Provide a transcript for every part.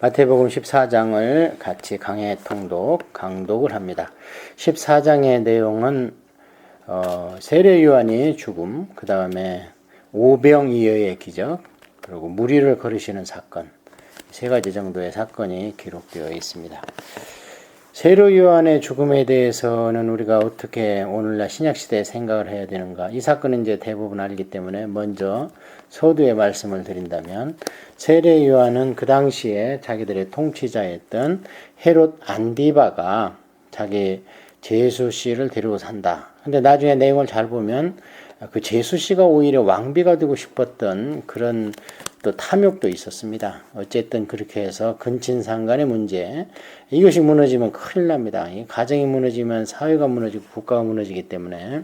마태복음 14장을 같이 강해 통독, 강독을 합니다. 14장의 내용은 어, 세례 요한이 죽음, 그 다음에 오병이어의 기적, 그리고 무리를 거르시는 사건, 세 가지 정도의 사건이 기록되어 있습니다. 세례 요한의 죽음에 대해서는 우리가 어떻게 오늘날 신약 시대에 생각을 해야 되는가? 이 사건은 이제 대부분 알기 때문에 먼저 서두에 말씀을 드린다면 세례 요한은 그 당시에 자기들의 통치자였던 헤롯 안디바가 자기 제수 씨를 데리고 산다. 근데 나중에 내용을 잘 보면 그 제수 씨가 오히려 왕비가 되고 싶었던 그런 또 탐욕도 있었습니다. 어쨌든 그렇게 해서 근친상간의 문제 이것이 무너지면 큰일 납니다. 가정이 무너지면 사회가 무너지고 국가가 무너지기 때문에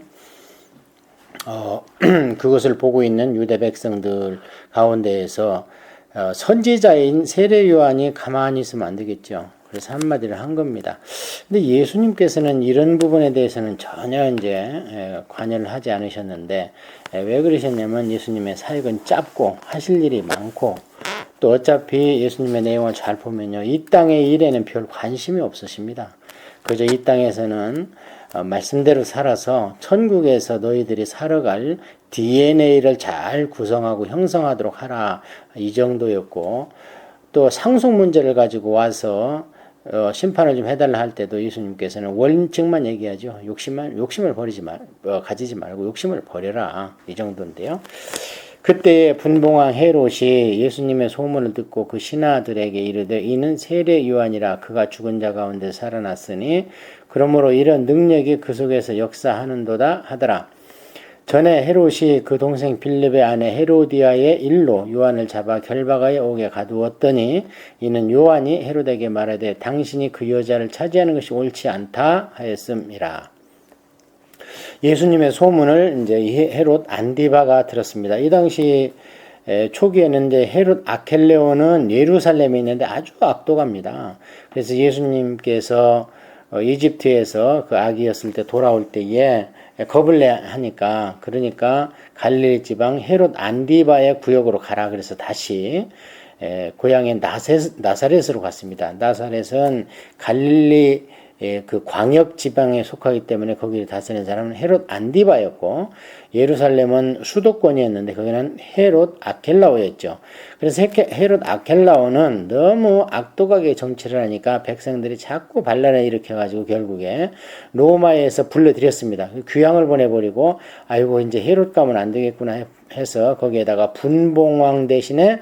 어, 그것을 보고 있는 유대 백성들 가운데에서 어, 선지자인 세례 요한이 가만히 있으면 안 되겠죠. 그래서 한마디를 한 겁니다. 근데 예수님께서는 이런 부분에 대해서는 전혀 이제 관여를 하지 않으셨는데 왜 그러셨냐면 예수님의 사역은 짧고 하실 일이 많고 또 어차피 예수님의 내용을 잘 보면요. 이 땅의 일에는 별 관심이 없으십니다. 그저 이 땅에서는 어, 말씀대로 살아서 천국에서 너희들이 살아갈 DNA를 잘 구성하고 형성하도록 하라 이 정도였고 또 상속 문제를 가지고 와서 어, 심판을 좀 해달라 할 때도 예수님께서는 원칙만 얘기하죠. 욕심만 욕심을 버리지 말 어, 가지지 말고 욕심을 버려라 이 정도인데요. 그때 분봉왕 헤롯이 예수님의 소문을 듣고 그 신하들에게 이르되 이는 세례 요한이라 그가 죽은 자 가운데 살아났으니 그러므로 이런 능력이 그 속에서 역사하는도다 하더라. 전에 헤롯이 그 동생 빌립의 아내 헤로디아의 일로 요한을 잡아 결박하여 오게 가두었더니 이는 요한이 헤롯에게 말하되 당신이 그 여자를 차지하는 것이 옳지 않다 하였음이라. 예수님의 소문을 이제 헤롯 안디바가 들었습니다. 이 당시 초기에는 이제 헤롯 아켈레오는 예루살렘에 있는데 아주 악독합니다. 그래서 예수님께서 어, 이집트에서 그 아기였을 때 돌아올 때에 겁을 내 하니까 그러니까 갈릴리 지방 헤롯 안디바의 구역으로 가라 그래서 다시 고향의 나사렛으로 갔습니다. 나사렛은 갈릴리 예, 그 광역 지방에 속하기 때문에 거기를 다스리는 사람은 헤롯 안디바였고 예루살렘은 수도권이었는데 거기는 헤롯 아켈라오였죠. 그래서 헤롯 아켈라오는 너무 악독하게 정치를 하니까 백성들이 자꾸 반란을 일으켜 가지고 결국에 로마에서 불러들였습니다. 귀향을 보내버리고 아이고 이제 헤롯 가면 안 되겠구나 해서 거기에다가 분봉왕 대신에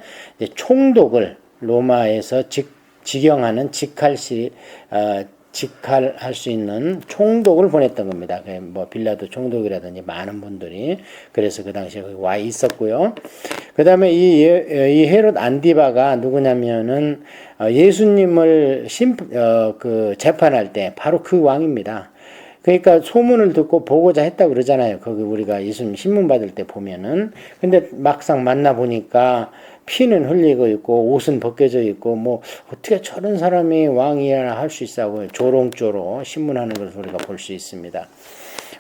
총독을 로마에서 직, 직영하는 직할시 어, 직할할 수 있는 총독을 보냈던 겁니다. 그뭐 빌라도 총독이라든지 많은 분들이 그래서 그 당시에 와 있었고요. 그 다음에 이, 이 헤롯 안디바가 누구냐면은 어, 예수님을 심, 어, 그 재판할 때 바로 그 왕입니다. 그러니까 소문을 듣고 보고자 했다 그러잖아요. 거기 우리가 예수님 신문 받을 때 보면은. 근데 막상 만나 보니까 피는 흘리고 있고 옷은 벗겨져 있고 뭐 어떻게 저런 사람이 왕이야 할 수 있다고 조롱조로 신문하는 것을 우리가 볼 수 있습니다.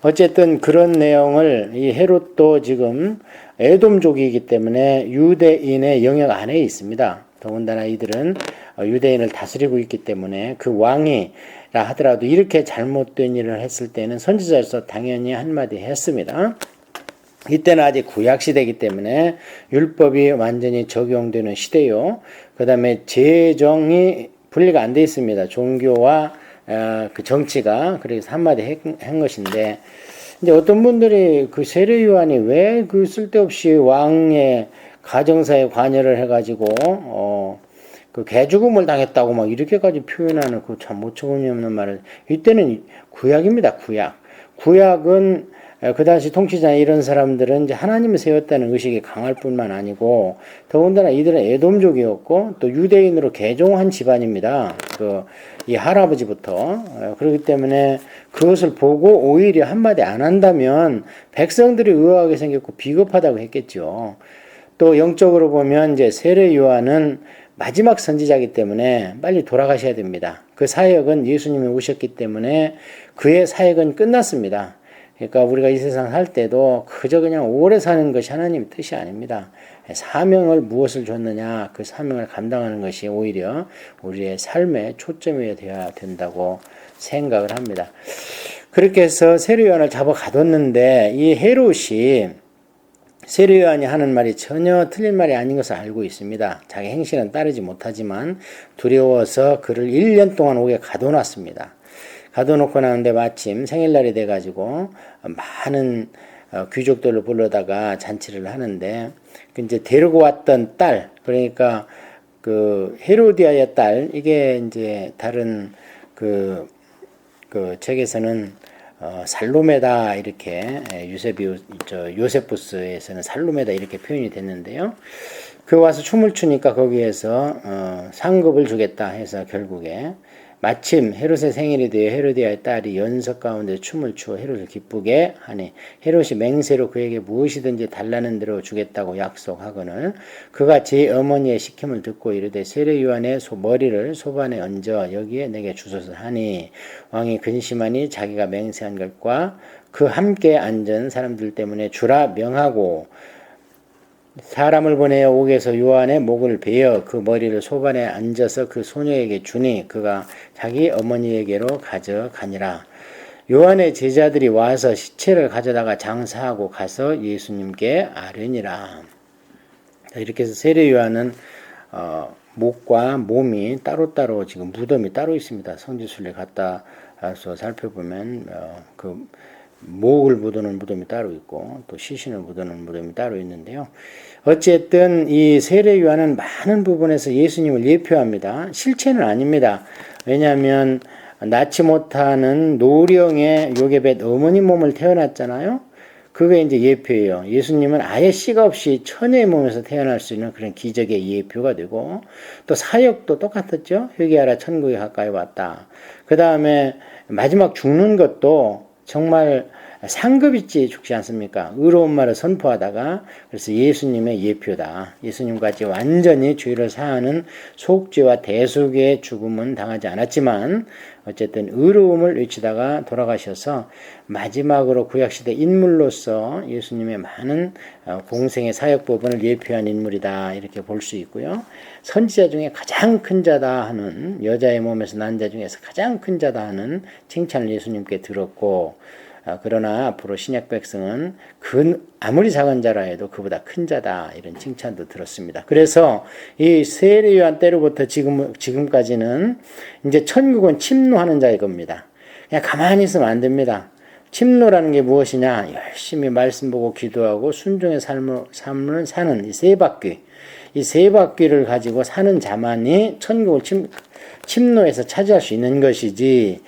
어쨌든 그런 내용을 이 헤롯도 지금 에돔족이기 때문에 유대인의 영역 안에 있습니다. 더군다나 이들은 유대인을 다스리고 있기 때문에 그 왕이라 하더라도 이렇게 잘못된 일을 했을 때는 선지자로서 당연히 한마디 했습니다. 이때는 아직 구약 시대이기 때문에 율법이 완전히 적용되는 시대요. 그 다음에 재정이 분리가 안 돼 있습니다. 종교와 어, 그 정치가 그래서 한마디 한 것인데 이제 어떤 분들이 그 세례 요한이 왜 그 쓸데없이 왕의 가정사에 관여를 해가지고 어, 그 개죽음을 당했다고 막 이렇게까지 표현하는 그 참 모처구니 없는 말을 이때는 구약입니다. 구약. 구약은 그 당시 통치자 이런 사람들은 이제 하나님을 세웠다는 의식이 강할 뿐만 아니고 더군다나 이들은 에돔족이었고 또 유대인으로 개종한 집안입니다. 그 이 할아버지부터 그렇기 때문에 그것을 보고 오히려 한마디 안 한다면 백성들이 의아하게 생겼고 비겁하다고 했겠죠. 또 영적으로 보면 이제 세례 요한은 마지막 선지자이기 때문에 빨리 돌아가셔야 됩니다. 그 사역은 예수님이 오셨기 때문에 그의 사역은 끝났습니다. 그러니까 우리가 이 세상 살 때도 그저 그냥 오래 사는 것이 하나님의 뜻이 아닙니다. 사명을 무엇을 줬느냐 그 사명을 감당하는 것이 오히려 우리의 삶의 초점이 되어야 된다고 생각을 합니다. 그렇게 해서 세례요한을 잡아 가뒀는데 이 헤롯이 세례요한이 하는 말이 전혀 틀린 말이 아닌 것을 알고 있습니다. 자기 행실은 따르지 못하지만 두려워서 그를 1년 동안 옥에 가둬놨습니다. 가둬놓고 나는데 마침 생일날이 돼가지고 많은 어, 귀족들을 불러다가 잔치를 하는데 그 이제 데리고 왔던 딸 그러니까 그 헤로디아의 딸 이게 이제 다른 그, 그 책에서는 어, 살로메다 이렇게 유세비 저 요세푸스에서는 살로메다 이렇게 표현이 됐는데요. 그 와서 춤을 추니까 거기에서 어, 상급을 주겠다 해서 결국에 마침 헤롯의 생일이 되어 헤로디아의 딸이 연석 가운데 춤을 추어 헤롯을 기쁘게 하니 헤롯이 맹세로 그에게 무엇이든지 달라는 대로 주겠다고 약속하거늘 그가 제 어머니의 시킴을 듣고 이르되 세례 요한의 소, 머리를 소반에 얹어 여기에 내게 주소서 하니 왕이 근심하니 자기가 맹세한 것과 그 함께 앉은 사람들 때문에 주라 명하고 사람을 보내어 옥에서 요한의 목을 베어 그 머리를 소반에 앉아서 그 소녀에게 주니 그가 자기 어머니에게로 가져가니라. 요한의 제자들이 와서 시체를 가져다가 장사하고 가서 예수님께 아뢰니라. 이렇게 해서 세례 요한은 어, 목과 몸이 따로따로 지금 무덤이 따로 있습니다. 성지순례 갔다 와서 살펴보면 어, 그 목을 묻어놓은 무덤이 따로 있고 또 시신을 묻어놓은 무덤이 따로 있는데요. 어쨌든 이 세례 요한은 많은 부분에서 예수님을 예표합니다. 실체는 아닙니다. 왜냐하면 낳지 못하는 노령의 요게벳 어머니 몸을 태어났잖아요. 그게 이제 예표예요. 예수님은 아예 씨가 없이 처녀의 몸에서 태어날 수 있는 그런 기적의 예표가 되고 또 사역도 똑같았죠. 회개하라 천국에 가까이 왔다. 그 다음에 마지막 죽는 것도 정말 상급 있지 죽지 않습니까? 의로운 말을 선포하다가 그래서 예수님의 예표다. 예수님같이 완전히 주의를 사하는 속죄와 대속의 죽음은 당하지 않았지만 어쨌든 의로움을 외치다가 돌아가셔서 마지막으로 구약시대 인물로서 예수님의 많은 어, 공생의 사역 부분을 예표한 인물이다. 이렇게 볼 수 있고요. 선지자 중에 가장 큰 자다 하는 여자의 몸에서 난 자 중에서 가장 큰 자다 하는 칭찬을 예수님께 들었고 아, 그러나 앞으로 신약 백성은 그 아무리 작은 자라 해도 그보다 큰 자다 이런 칭찬도 들었습니다. 그래서 이 세례 요한 때로부터 지금 지금까지는 이제 천국은 침노하는 자의 겁니다. 그냥 가만히 있으면 안 됩니다. 침노라는 게 무엇이냐? 열심히 말씀 보고 기도하고 순종의 삶을, 삶을 사는 이 세 바퀴. 이 세 바퀴를 가지고 사는 자만이 천국을 침, 침노에서 차지할 수 있는 것이지,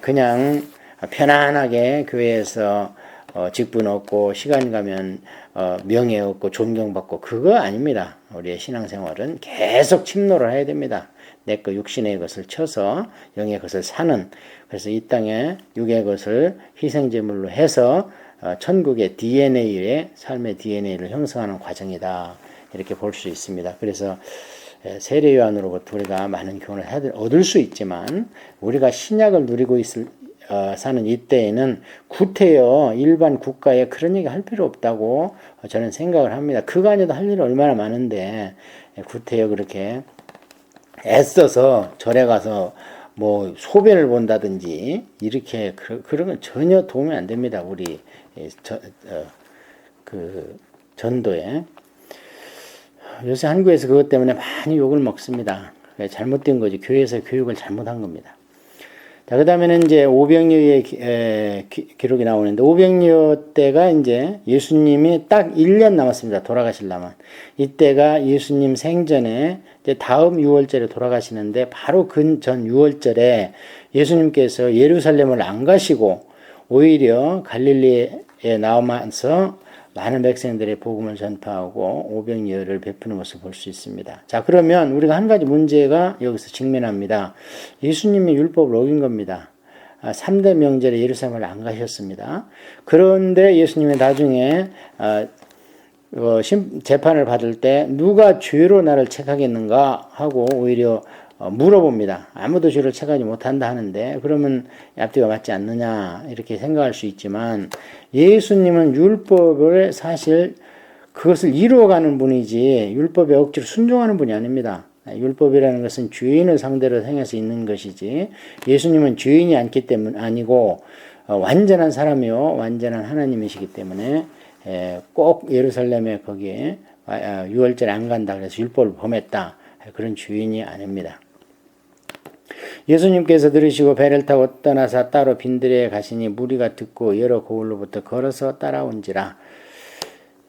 그냥 편안하게 교회에서 어, 직분 얻고 시간 가면 어, 명예 얻고 존경받고 그거 아닙니다. 우리의 신앙생활은 계속 침노를 해야 됩니다. 내 거 육신의 것을 쳐서 영의 것을 사는 그래서 이 땅에 육의 것을 희생제물로 해서 어, 천국의 DNA의 삶의 DNA를 형성하는 과정이다. 이렇게 볼 수 있습니다. 그래서 세례 요한으로부터 우리가 많은 교훈을 얻을 수 있지만 우리가 신약을 누리고 있을 어, 사는 이때에는 구태여 일반 국가에 그런 얘기 할 필요 없다고 저는 생각을 합니다. 아니도 할 일이 얼마나 많은데 구태여 그렇게 애써서 절에 가서 뭐 소변을 본다든지 이렇게 그, 런건 전혀 도움이 안 됩니다. 우리 저, 어, 그 전도에 요새 한국에서 그것 때문에 많이 욕을 먹습니다. 잘못된 거지 교회에서 교육을 잘못한 겁니다. 자, 그 다음에는 이제 오병이어의 기록이 나오는데, 오병이어 때가 이제 예수님이 딱 1년 남았습니다. 돌아가실라면. 이때가 예수님 생전에 이제 다음 6월절에 돌아가시는데, 바로 근 전 6월절에 예수님께서 예루살렘을 안 가시고, 오히려 갈릴리에 나오면서 많은 백성들의 복음을 전파하고 오병이어를 베푸는 것을 볼 수 있습니다. 자, 그러면 우리가 한 가지 문제가 여기서 직면합니다. 예수님이 율법을 어긴 겁니다. 3대 아, 명절에 예루살렘을 안 가셨습니다. 그런데 예수님이 나중에 아, 어, 재판을 받을 때 누가 죄로 나를 책하겠는가 하고 오히려 어, 물어봅니다. 아무도 죄를 체하지 못한다 하는데 그러면 앞뒤가 맞지 않느냐 이렇게 생각할 수 있지만 예수님은 율법을 사실 그것을 이루어가는 분이지 율법에 억지로 순종하는 분이 아닙니다. 율법이라는 것은 주인을 상대로 행해서 있는 것이지 예수님은 주인이 않기 때문 아니고 어, 완전한 사람이요 완전한 하나님이시기 때문에 에, 꼭 예루살렘에 거기에 아, 유월절에 안 간다 그래서 율법을 범했다 그런 주인이 아닙니다. 예수님께서 들으시고 배를 타고 떠나사 따로 빈들에 가시니 무리가 듣고 여러 고을로부터 걸어서 따라온지라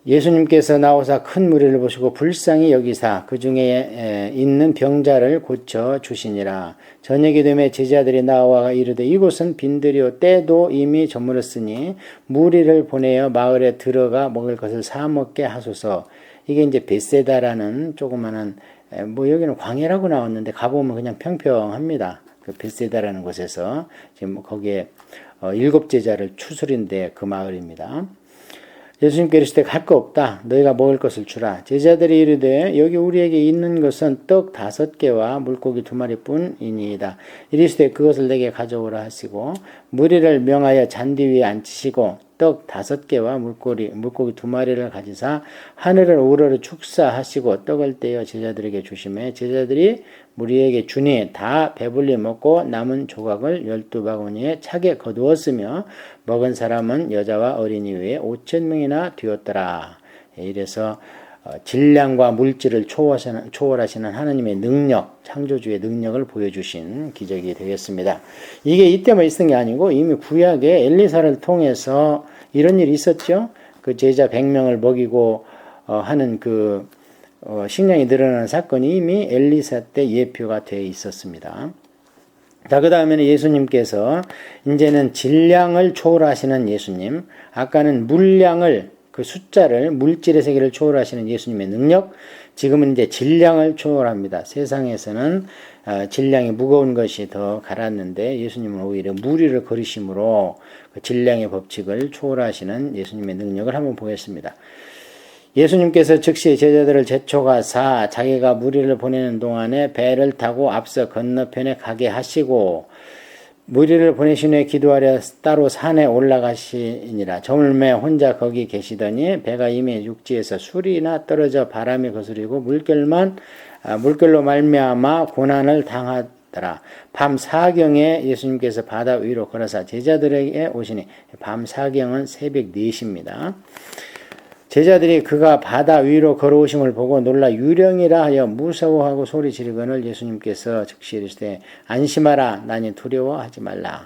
예수님께서 나오사 큰 무리를 보시고 불쌍히 여기사 그 중에 있는 병자를 고쳐 주시니라. 저녁이 되매 제자들이 나와 이르되 이곳은 빈들이요 때도 이미 저물었으니 무리를 보내어 마을에 들어가 먹을 것을 사 먹게 하소서. 이게 이제 베세다라는 조그마한 뭐 여기는 광야라고 나왔는데 가보면 그냥 평평합니다. 그 베세다라는 곳에서 지금 거기에 어, 일곱 제자를 추스린데 그 마을입니다. 예수님께 이르시되 갈 거 없다. 너희가 먹을 것을 주라. 제자들이 이르되 여기 우리에게 있는 것은 떡 다섯 개와 물고기 두 마리뿐이니이다. 이르시되 그것을 내게 가져오라 하시고 무리를 명하여 잔디 위에 앉히시고 떡 다섯 개와 물고기 물고기 두 마리를 가지사 하늘을 우러러 축사하시고 떡을 떼어 제자들에게 주심에 제자들이 무리에게 주니 다 배불리 먹고 남은 조각을 열두 바구니에 차게 거두었으며 먹은 사람은 여자와 어린이 외에 오천 명이나 되었더라. 예, 이래서 어, 질량과 물질을 초월하시는, 초월하시는 하나님의 능력, 창조주의 능력을 보여주신 기적이 되겠습니다. 이게 이때만 있었던 게 아니고 이미 구약에 엘리사를 통해서 이런 일이 있었죠. 그 제자 100명을 먹이고 어, 하는 그 어, 식량이 늘어나는 사건이 이미 엘리사 때 예표가 되어 있었습니다. 자, 그 다음에는 예수님께서 이제는 질량을 초월하시는 예수님, 아까는 물량을 그 숫자를 물질의 세계를 초월하시는 예수님의 능력, 지금은 이제 질량을 초월합니다. 세상에서는 어, 질량이 무거운 것이 더 갈았는데 예수님은 오히려 무리를 거리심으로 그 질량의 법칙을 초월하시는 예수님의 능력을 한번 보겠습니다. 예수님께서 즉시 제자들을 제초가사 자기가 무리를 보내는 동안에 배를 타고 앞서 건너편에 가게 하시고 무리를 보내신 후에 기도하려 따로 산에 올라가시니라. 저물매 혼자 거기 계시더니 배가 이미 육지에서 술이나 떨어져 바람이 거스리고 물결만 아, 물결로 말미암아 고난을 당하더라. 밤 사경에 예수님께서 바다 위로 걸어서 제자들에게 오시니 밤 사경은 새벽 4시입니다. 제자들이 그가 바다 위로 걸어오심을 보고 놀라 유령이라 하여 무서워하고 소리 지르거늘 예수님께서 즉시 이르시되 안심하라. 나니 두려워하지 말라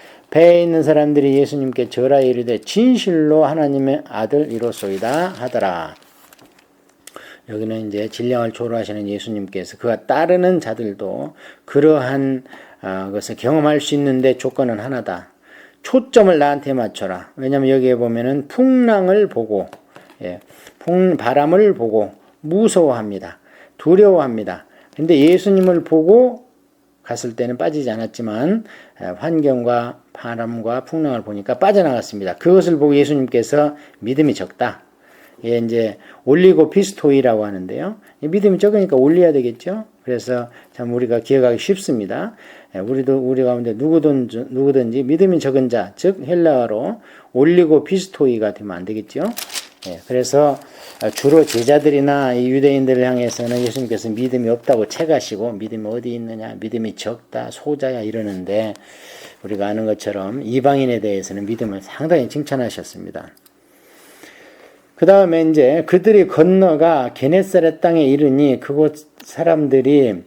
배에 있는 사람들이 예수님께 절하 이르되 진실로 하나님의 아들 이로소이다 하더라. 여기는 이제 진량을 초월하시는 예수님께서 그가 따르는 자들도 그러한 어, 것을 경험할 수 있는데 조건은 하나다. 초점을 나한테 맞춰라. 왜냐하면 여기에 보면은 풍랑을 보고, 예, 풍 바람을 보고 무서워합니다. 두려워합니다. 근데 예수님을 보고 갔을 때는 빠지지 않았지만 환경과 바람과 풍랑을 보니까 빠져나갔습니다. 그것을 보고 예수님께서 믿음이 적다. 예, 이제 올리고 피스토이라고 하는데요. 믿음이 적으니까 올려야 되겠죠. 그래서 참 우리가 기억하기 쉽습니다. 예, 우리도 우리 가운데 누구든지, 누구든지 믿음이 적은 자, 즉 헬라어로 올리고 피스토이가 되면 안 되겠죠. 예, 그래서 주로 제자들이나 유대인들을 향해서는 예수님께서 믿음이 없다고 채가시고 믿음이 어디 있느냐, 믿음이 적다, 소자야 이러는데 우리가 아는 것처럼 이방인에 대해서는 믿음을 상당히 칭찬하셨습니다. 그 다음에 이제 그들이 건너가 게네사렛 땅에 이르니 그곳 사람들이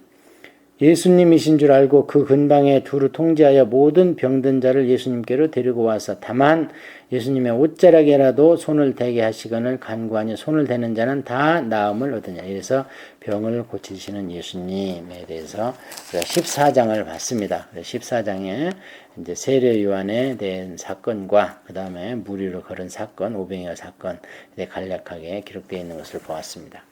예수님이신 줄 알고 그 근방에 두루 통제하여 모든 병든 자를 예수님께로 데리고 와서 다만 예수님의 옷자락에라도 손을 대게 하시거늘 간구하니 손을 대는 자는 다 나음을 얻으냐. 그래서 병을 고치시는 예수님에 대해서 14장을 봤습니다. 14장에 이제 세례 요한에 대한 사건과 그 다음에 무리로 걸은 사건, 오병이어 사건 간략하게 기록되어 있는 것을 보았습니다.